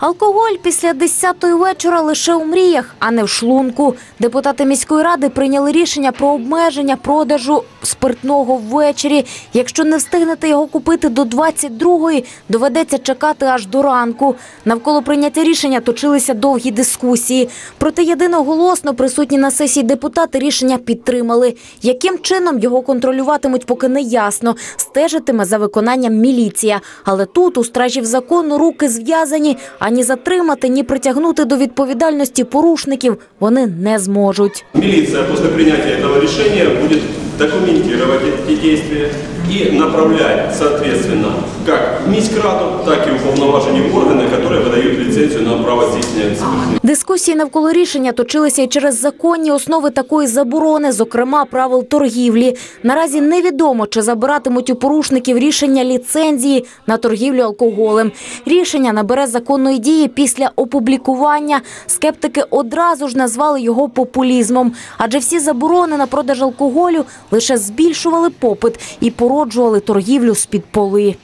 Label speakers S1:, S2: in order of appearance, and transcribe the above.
S1: Алкоголь після 10-ї вечора лише у мріях, а не в шлунку. Депутати міської ради прийняли рішення про обмеження продажу спиртного ввечері. Якщо не встигнете його купити до 22-ї, доведеться чекати аж до ранку. Навколо прийняття рішення точилися довгі дискусії. Проте єдиноголосно присутні на сесії депутати рішення підтримали. Яким чином його контролюватимуть, поки не ясно. Стежитиме за виконанням міліція. Але тут у стражів закону руки зв'язані, ані затримати, ні притягнути до відповідальності порушників вони не зможуть.
S2: Милиция после принятия этого решения будет документировать эти действия и направлять, соответственно, как Міськраду, так и уполноважені органы, которые выдают лицензию на право здійснення спиртных.
S1: Дискусії навколо рішення точилися і через законні основи такої заборони, зокрема правил торгівлі. Наразі невідомо, чи забиратимуть у порушників рішення ліцензії на торгівлю алкоголем. Рішення набере законної дії після опублікування. Скептики одразу ж назвали його популізмом, адже всі заборони на продаж алкоголю лише збільшували попит і породжували торгівлю з-під поли.